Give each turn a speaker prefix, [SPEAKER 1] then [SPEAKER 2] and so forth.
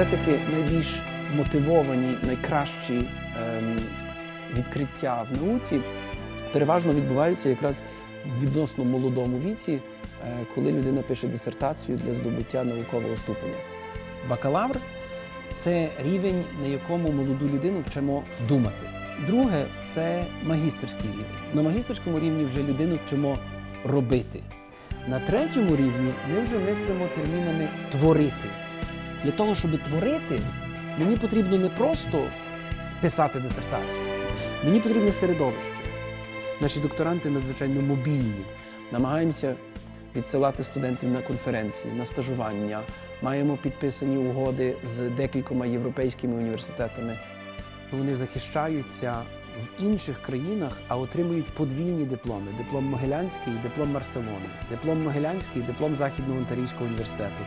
[SPEAKER 1] все-таки найбільш мотивовані, найкращі ем, відкриття в науці переважно відбуваються якраз в відносно молодому віці, е, коли людина пише дисертацію для здобуття наукового ступеня. Бакалавр це рівень, на якому молоду людину вчимо думати. Друге це магістерський рівень. На магістерському рівні вже людину вчимо робити. На третьому рівні ми вже мислимо термінами творити. Для того, щоб творити, мені потрібно не просто писати дисертацію, мені потрібне середовище. Наші докторанти надзвичайно мобільні. Намагаємося відсилати студентів на конференції, на стажування. Маємо підписані угоди з декількома європейськими університетами. Вони захищаються в інших країнах, а отримують подвійні дипломи: диплом Могилянський, диплом Барселони, диплом Могилянський, диплом Західного Онтарійського університету.